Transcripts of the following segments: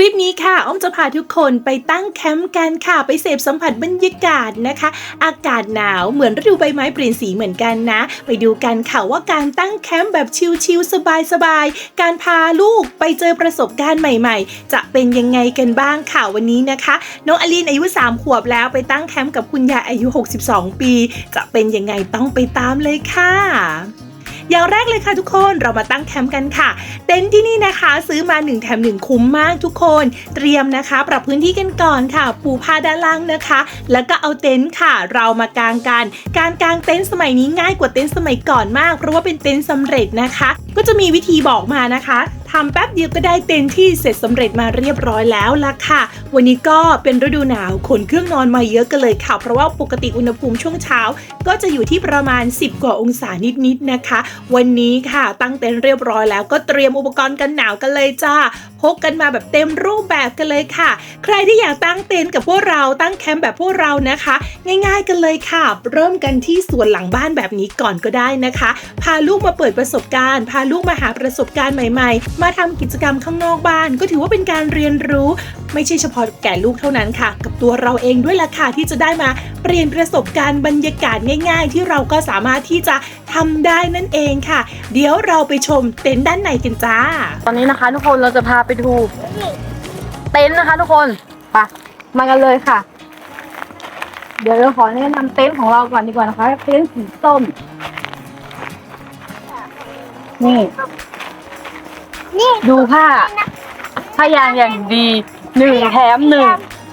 ลิปนี้ค่ะ อ้อมจะพาทุกคนไปตั้งแคมป์กันค่ะ ไปเสพสัมผัสบรรยากาศนะคะ อากาศหนาวเหมือนฤดูใบไม้เปลี่ยนสีเหมือนกันนะ ไปดูกันค่ะว่าการตั้งแคมป์แบบชิลๆสบายๆ การพาลูกไปเจอประสบการณ์ใหม่ๆ จะเป็นยังไงกันบ้างค่ะวันนี้นะคะ น้องอลีนอายุ 3 ขวบแล้วไปตั้งแคมป์กับคุณยายอายุ 62 ปี จะเป็นยังไงต้องไปตามเลยค่ะ อย่างแรกเลยค่ะทุกคนเรามาตั้งแคมป์กันค่ะ เต็นท์ที่นี่นะคะ ซื้อมา 1 แถม 1 คุ้มมากทุกคน เตรียมนะคะ ปรับพื้นที่กันก่อนค่ะ ปูผ้าด้านล่างนะคะ แล้วก็เอาเต็นท์ค่ะ เรามากางกัน การกางเต็นท์สมัยนี้ง่ายกว่าเต็นท์สมัยก่อนมาก เพราะว่าเป็นเต็นท์สำเร็จนะคะ ก็จะมีวิธีบอกมานะคะ ทำแป๊บเดียวก็ได้เต็นที่เสร็จสำเร็จมาเรียบร้อยแล้วล่ะค่ะ วันนี้ก็เป็นฤดูหนาวขนเครื่องนอนมาเยอะกันเลยค่ะ เพราะว่าปกติอุณหภูมิช่วงเช้า ก็จะอยู่ที่ประมาณ 10 กว่าองศานิดๆนะคะ วันนี้ค่ะตั้งเต็นท์เรียบร้อยแล้วก็เตรียมอุปกรณ์กันหนาวกันเลยจ้าพกกันมาแบบเต็มรูปแบบกันเลยค่ะ ใครที่อยากตั้งเต็นท์กับพวกเราตั้งแคมป์แบบพวกเรานะคะ ง่ายๆกันเลยค่ะ เริ่มกันที่ส่วนหลังบ้านแบบนี้ก่อนก็ได้นะคะ พาลูกมาเปิดประสบการณ์ พาลูกมาหาประสบการณ์ใหม่ ๆมาทำกิจกรรมข้างนอกบ้าน ก็ถือว่าเป็นการเรียนรู้ ไม่ใช่เฉพาะแก่ลูกเท่านั้นค่ะ กับตัวเราเองด้วยล่ะค่ะที่จะได้มาเปลี่ยนประสบการณ์บรรยากาศง่าย ๆ ที่เราก็สามารถที่จะทำได้นั่นเองค่ะ เดี๋ยวเราไปชมเต็นท์ด้านในกันจ้า ตอนนี้นะคะ ทุกคนเราจะพาไปดูเต็นท์นะคะ ทุกคนไปมากันเลยค่ะ เดี๋ยวเราขอแนะนำเต็นท์ของเราก่อนดีกว่านะคะเต็นท์สีส้มนี่นี่ ดูผ้าผ้ายางอย่างดีหนึ่งแถมหนึ่ง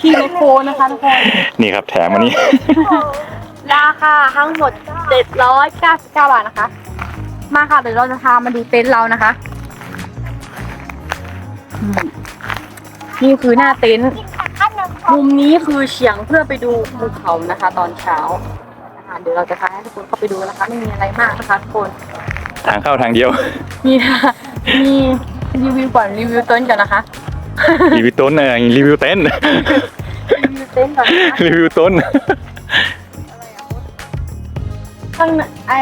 ที่ไมโครนะคะทุกคนนี่ครับแถมอันนี้ ราคาทั้งหมด799บาทนะคะ มาค่ะเดี๋ยวเราจะพามาดูเต็นท์เรานะคะอืมนี่คือหน้าเต็นท์ขนมมุมนี้คือเฉียงเพื่อไปดูภูเขานะคะ ตอนเช้านะคะเดี๋ยวเราจะพาให้ทุกคนเข้าไปดูนะคะ ไม่มีอะไรมากนะคะทุกคน ทางเข้าทางเดียว มีนะคะมี รีวิวก่อนรีวิวเต็นท์ก่อนนะคะรีวิวต้นเออรีวิวเต็นท์รีวิวเต็นท์ก่อนนะคะรีวิวต้น ข้างในไอ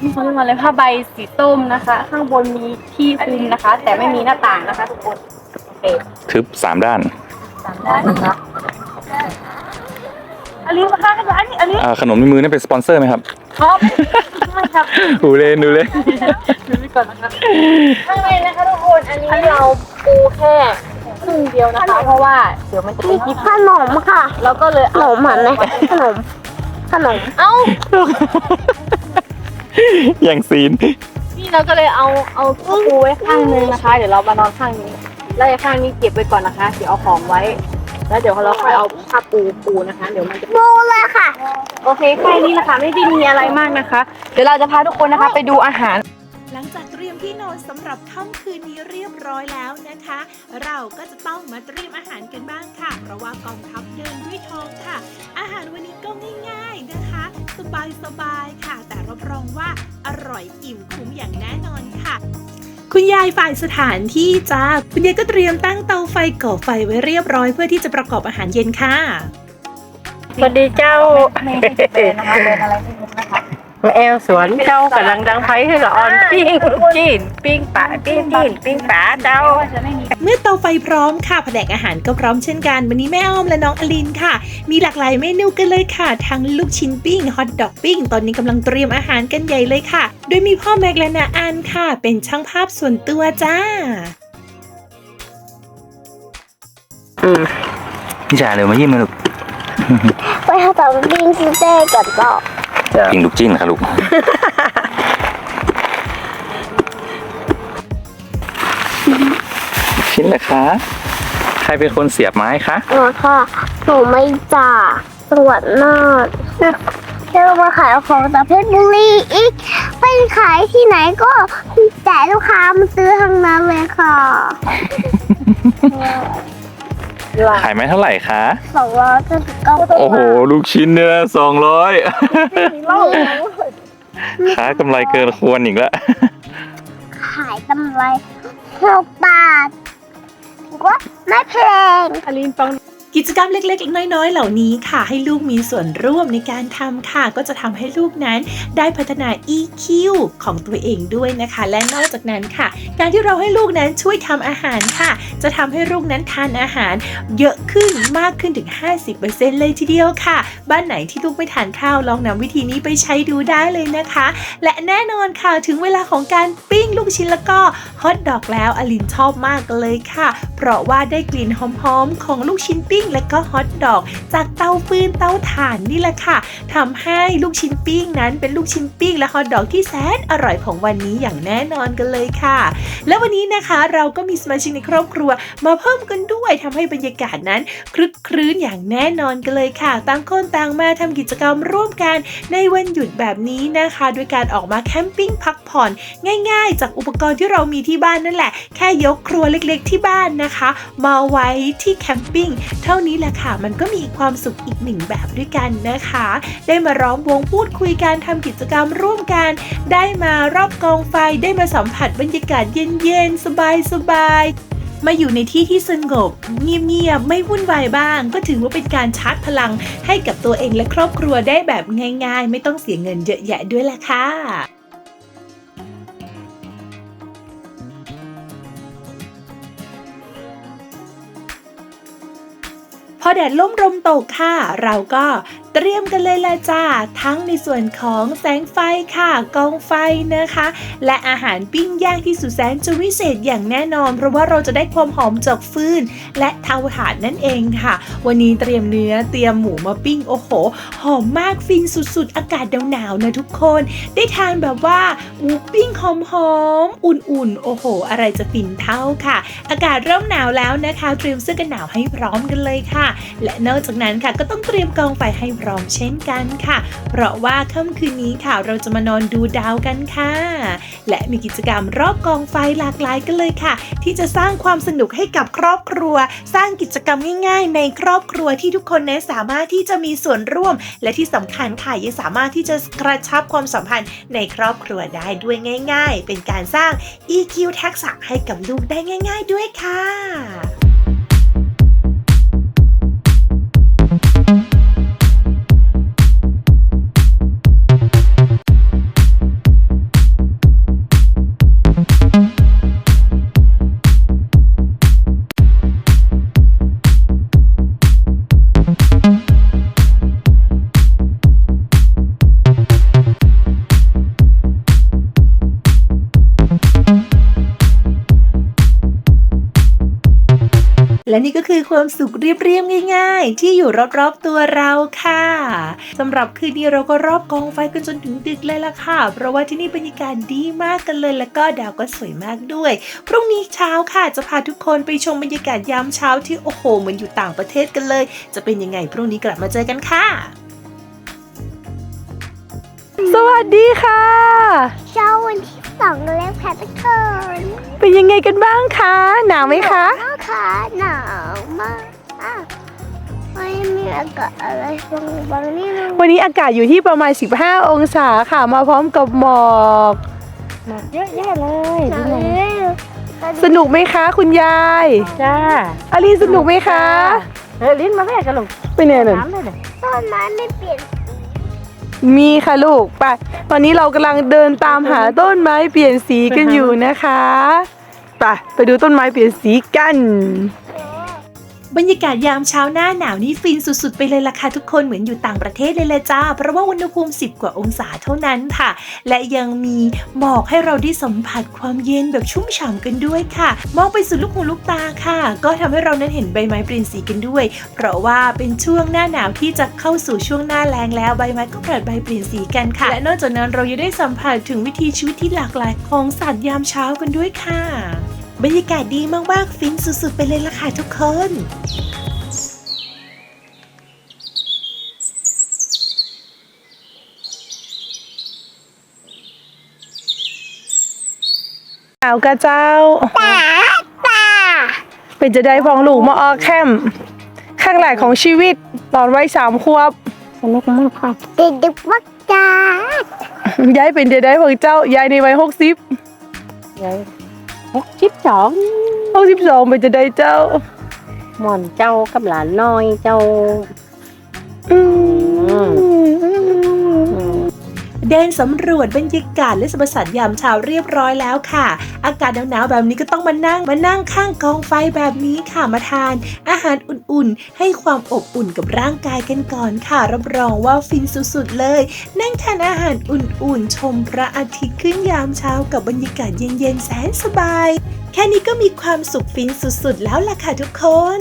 นี่เขาเรียกว่าอะไรผ้าใบสีส้มนะคะ ข้างบนมีที่คลุมนะคะ แต่ไม่มีหน้าต่างนะคะทุกคนโอเคทึบสามด้านจำได้นะคะอันนี้มาข้างกันร้านนี่อันนี้อ่าขนมในมือนั่นเป็นสปอนเซอร์ไหมครับ ครับไม่ครับ ดูเล่นดูเล่นดูไป ก่อนนะคะข้างในนะคะทุกคน อันนี้เราปูแค่ครึ่งเดียวนะคะ เพราะว่าเดี๋ยวมันจะเป็นที่ขนมค่ะเราก็เลยขนมหันไหมขนม ขนม เอ้า อย่างซีน นี่เราก็เลยเอาเอาปูไว้ข้างนึงนะคะ เดี๋ยวเรามานอนข้างนี้ แล้วไอ้ข้างนี้เก็บไว้ก่อนนะคะ เดี๋ยวเอาของไว้ แล้วเดี๋ยวเราค่อยเอาผ้าปูปูนะคะ เดี๋ยวมันจะบูเลยค่ะ โอเคแค่นี้นะคะ ไม่ได้มีอะไรมากนะคะ เดี๋ยวเราจะพาทุกคนนะคะ ไปดูอาหาร หลังจากเตรียมที่นอนสำหรับค่ำคืนนี้เรียบร้อยแล้วนะคะ เราก็จะต้องมาเตรียมอาหารกันบ้างค่ะ เพราะว่ากองทัพเดินด้วยทองค่ะ อาหารวันนี้ก็ง่าย ๆนะคะ สบายๆค่ะ แต่รับรองว่าอร่อยอิ่มคุ้มอย่างแน่นอนค่ะคุณยายฝ่ายสถานที่จ้า คุณยายก็เตรียมตั้งเตาไฟก่อไฟไว้เรียบร้อยเพื่อที่จะประกอบอาหารเย็นค่ะ สวัสดีเจ้า ไม่ให้จะเป็นนะคะเป็นอะไรไม่รู้นะคะมา แอลสวนเจ้ากำลังดังไฟให้ละออนปิ้งจีนปิ้งป่าปิ้งจีนปิ้งป่าเจ้าว่าจะไม่มีเมื่อเตาไฟพร้อมค่ะแผนกอาหารก็พร้อมเช่นกัน วันนี้แม่อ้อมและน้องอลินค่ะ มีหลากหลายเมนูกันเลยค่ะ ทั้งลูกชิ้นปิ้งฮอทดอกปิ้ง ตอนนี้กำลังเตรียมอาหารกันใหญ่เลยค่ะ โดยมีพ่อแม็กและนาอันค่ะ เป็นช่างภาพส่วนตัวจ้าพี่จ่าเร็วมายิ้มมาลูกไปหาตาบิงซูเต้กันต่ อกินลูกจิ้นค่ะลูก ชิ้นเหรอคะ ใครเป็นคนเสียบไม้คะหนูค่ะหนูไม่จ่าจังหวัดน่านเที่ยวมาขายของจากเพชรบุรีอีกไปขายที่ไหนก็แต่ลูกค้ามาซื้อทั้งนั้นเลยค่ะ ขายไม้เท่าไหร่คะสองร้อยเก้าสิบเก้าโอ้โห ลูกชิ้นเนี่ยสองร้อยค้ากำไรเกินควรอีกแล้ว ขายกำไรหกบาทถือว่าไม่แพงอลินฟัง กิจกรรมเล็กๆ น้อยๆ เหล่านี้ค่ะ ให้ลูกมีส่วนร่วมในการทำค่ะ ก็จะทำให้ลูกนั้นได้พัฒนา EQ ของตัวเองด้วยนะคะ และนอกจากนั้นค่ะ การที่เราให้ลูกนั้นช่วยทำอาหารค่ะ จะทำให้ลูกนั้นทานอาหารเยอะขึ้นมากขึ้นถึง 50%เลยทีเดียวค่ะ บ้านไหนที่ลูกไม่ทานข้าวลองนำวิธีนี้ไปใช้ดูได้เลยนะคะ และแน่นอนค่ะถึงเวลาของการปิ ลูกชิ้นแล้วก็ฮอทดอกแล้วอลินชอบมากเลยค่ะ เพราะว่าได้กลิ่นหอมๆ ของลูกชิ้นปิ้งและก็ฮอทดอก จากเตาฟืนเตาถ่านนี่แหละค่ะทำให้ลูกชิ้นปิ้งนั้นเป็นลูกชิ้นปิ้งและฮอทดอกที่แสนอร่อยของวันนี้อย่างแน่นอนกันเลยค่ะ และวันนี้นะคะเราก็มีสมาชิกในครอบครัว มาเพิ่มกันด้วยทำให้บรรยากาศนั้นคลึกครื้นอย่างแน่นอนกันเลยค่ะ ต่างคนต่างมาทำกิจกรรมร่วมกันในวันหยุดแบบนี้นะคะ ด้วยการออกมาแคมปิ้งพักผ่อนง่าย ๆจากอุปกรณ์ที่เรามีที่บ้านนั่นแหละ แค่ยกครัวเล็กๆที่บ้านนะคะ มาไว้ที่แคมปิ้งเท่านี้แหละค่ะ มันก็มีความสุขอีกหนึ่งแบบด้วยกันนะคะ ได้มาร้อมวงพูดคุยกันทำกิจกรรมร่วมกัน ได้มารอบกองไฟได้มาสัมผัสบรรยากาศเย็นๆสบายๆมาอยู่ในที่ที่สงบ เงียบๆไม่วุ่นวายบ้าง ก็ถือว่าเป็นการชาร์จพลังให้กับตัวเองและครอบครัวได้แบบง่าย ๆ ไม่ต้องเสียเงินเยอะแยะด้วยล่ะค่ะ พอแดดล่มลมตกค่ะ เราก็ เตรียมกันเลยละจ้า ทั้งในส่วนของแสงไฟค่ะ กองไฟนะคะ และอาหารปิ้งย่างที่สุดแสนจะวิเศษอย่างแน่นอน เพราะว่าเราจะได้ความหอมจากฟืน และเตาถ่านนั่นเองค่ะ วันนี้เตรียมเนื้อเตรียมหมูมาปิ้งโอ้โห หอมมากฟินสุดๆ อากาศหนาวๆนะทุกคน ได้ทานแบบว่าหมูปิ้งหอมๆอุ่นๆ โอ้โห อะไรจะฟินเท่าค่ะ อากาศเริ่มหนาวแล้วนะคะ เตรียมเสื้อกันหนาวให้พร้อมกันเลยค่ะ และนอกจากนั้นค่ะก็ต้องเตรียมกองไฟให้พร้อมเช่นกันค่ะ เพราะว่าค่ำคืนนี้ค่ะเราจะมานอนดูดาวกันค่ะ และมีกิจกรรมรอบกองไฟหลากหลายกันเลยค่ะ ที่จะสร้างความสนุกให้กับครอบครัว สร้างกิจกรรมง่าย ๆ ในครอบครัวที่ทุกคนนั้นสามารถที่จะมีส่วนร่วม และที่สำคัญค่ะยังสามารถที่จะกระชับความสัมพันธ์ในครอบครัวได้ด้วยง่าย ๆ เป็นการสร้าง EQ ทักษะให้กับลูกได้ง่าย ๆ ด้วยค่ะ คือความสุขเรียบๆง่าย ๆ ที่อยู่รอบๆตัวเราค่ะสำหรับคืนนี้เราก็รอบกองไฟกันจนถึงดึกเลยล่ะค่ะ เพราะว่าที่นี่บรรยากาศดีมากกันเลยแล้วก็ดาวก็สวยมากด้วย พรุ่งนี้เช้าค่ะจะพาทุกคนไปชมบรรยากาศยามเช้าที่โอ้โหเหมือนอยู่ต่างประเทศกันเลย จะเป็นยังไงพรุ่งนี้กลับมาเจอกันค่ะสวัสดีค่ะเช้าวันที่สองแล้วค่ะทุกคนเป็นยังไงกันบ้างคะ หนาวไหมคะ หนาวค่ะหนาวมากอะไม่มีอากาศอะไรบางบางนี่เลยวันนี้อากาศอยู่ที่ประมาณ 15 องศาค่ะ มาพร้อมกับหมอกเยอะแยะเลยหนาวเลยสนุกไหมคะ คุณยายจ้าอลินสนุกไหมคะ เออลิ้นมาแม่กันลูกเป็นไงหนึ่งน้ำเลยเลยต้นไม้ไม่เปลี่ยนมีค่ะลูกไป ตอนนี้เรากำลังเดินตามหาต้นไม้เปลี่ยนสีกันอยู่นะคะ ไปไปดูต้นไม้เปลี่ยนสีกัน บรรยากาศยามเช้าหน้าหนาวนี่ฟินสุดๆ ไปเลยล่ะค่ะทุกคนเหมือนอยู่ต่างประเทศเลยละจ้า เพราะว่าอุณหภูมิ 10 กว่าองศาเท่านั้นค่ะ และยังมีหมอกให้เราได้สัมผัสความเย็นแบบชุ่มฉ่ำกันด้วยค่ะ มองไปสุดลูกหูลูกตาค่ะ ก็ทำให้เรานั้นเห็นใบไม้เปลี่ยนสีกันด้วย เพราะว่าเป็นช่วงหน้าหนาวที่จะเข้าสู่ช่วงหน้าแล้งแล้วใบไม้ก็ผลัดใบเปลี่ยนสีกันค่ะ และนอกจากนั้นเรายังได้สัมผัสถึงวิถีชีวิตที่หลากหลายของสัตว์ยามเช้ากันด้วยค่ะ บรรยากาศดีมากๆ ฟินสุดๆ ไปเลยล่ะค่ะทุกคนหนาวกะเจ้าป่าป่าเป็นจะได้พองลูกมาออกแคมป์ข้างหลายของชีวิตตอนวัยสามขวบสนุกมากค่ะเด็กดึกวักจ้ายายเป็นจะได้ของเจ้ายายในวัยหกสิบยาย หกสิบสองหกสิบสองเป็นจะได้เจ้าหม่อนเจ้ากับหลานน้อยเจ้า อืม เดินสำรวจบรรยากาศและสมสันยามเช้าเรียบร้อยแล้วค่ะ อากาศหนาวๆแบบนี้ก็ต้องมานั่งมานั่งข้างกองไฟแบบนี้ค่ะมาทาน อาหารอุ่นๆ ให้ความอบอุ่นกับร่างกายกันก่อนค่ะ รับรองว่าฟินสุดๆเลย นั่งทานอาหารอุ่นๆ ชมพระอาทิตย์ขึ้นยามเช้ากับบรรยากาศเย็นๆแสนสบาย แค่นี้ก็มีความสุขฟินสุดๆ แล้วล่ะค่ะทุกคน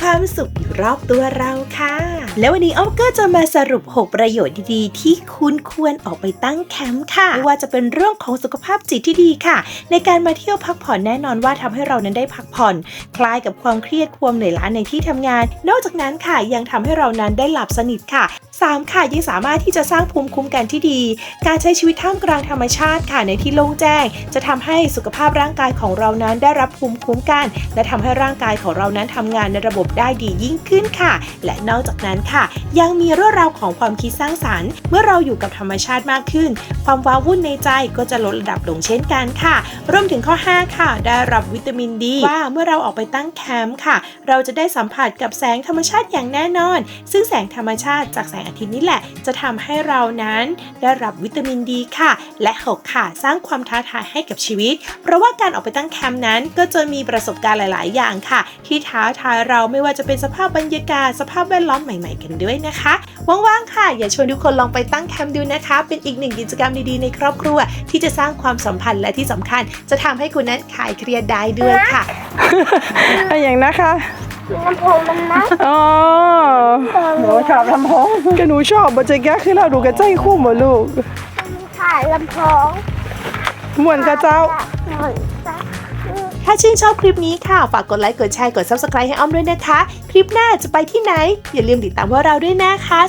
ความสุขอยู่รอบตัวเราค่ะ แล้ววันนี้อ้อมก็จะมาสรุป 6 ประโยชน์ดีๆ ที่คุณควรออกไปตั้งแคมป์ค่ะไม่ว่าจะเป็นเรื่องของสุขภาพจิตที่ดีค่ะ ในการมาเที่ยวพักผ่อนแน่นอนว่าทำให้เรานั้นได้พักผ่อน คลายกับความเครียดความเหนื่อยล้าในที่ทำงาน นอกจากนั้นค่ะยังทำให้เรานั้นได้หลับสนิทค่ะ 3 ค่ะยังสามารถที่จะสร้างภูมิคุ้มกันที่ดี การใช้ชีวิตท่ามกลางธรรมชาติค่ะในที่โล่งแจ้ง จะทำให้สุขภาพร่างกายของเรานั้นได้รับภูมิคุ้มกัน และทำให้ร่างกายของเรานั้นทำงานในระบบได้ดียิ่งขึ้นค่ะ และนอกจากนั้นค่ะ ยังมีเรื่องราวของความคิดสร้างสรรค์ เมื่อเราอยู่กับธรรมชาติมากขึ้น ความว้าวุ่นในใจก็จะลดระดับลงเช่นกันค่ะรวมถึงข้อ 5 ค่ะ ได้รับวิตามินดีว่าเมื่อเราออกไปตั้งแคมป์ค่ะ เราจะได้สัมผัสกับแสงธรรมชาติอย่างแน่นอน ซึ่งแสงธรรมชาติจากแสงอาทิตย์นี่แหละจะทำให้เรานั้นได้รับวิตามินดีค่ะ และหกค่ะสร้างความท้าทายให้กับชีวิต เพราะว่าการออกไปตั้งแคมป์นั้น ก็จะมีประสบการณ์หลาย ๆ อย่างค่ะ ที่ท้าทายเราไม่ว่าจะเป็นสภาพบรรยากาศสภาพแวดล้อมใหม่ ๆ กันด้วยนะคะว่าง ๆ ค่ะ อย่าชวนทุกคนลองไปตั้งแคมป์ดูนะคะ เป็นอีกหนึ่งกิจกรรมดี ๆ ในครอบครัว ที่จะสร้างความสัมพันธ์และที่สำคัญ จะทำให้คุณนั้นคลายเครียดได้ด้วยค่ะ อย่างนะคะ ลำโพงมันนะอ๋อหนูชอบลำโพงก็หนูชอบบัจแกคือเราดูกระใจคู่หมดลูกค่ะลำโพงม่วนกระเจ้าหมุนจ้ะถ้าชื่นชอบคลิปนี้ค่ะ ฝากกดไลค์ กดแชร์ กด subscribe ให้อ้อมด้วยนะคะ คลิปหน้าจะไปที่ไหน อย่าลืมติดตามพวกเราด้วยนะคะ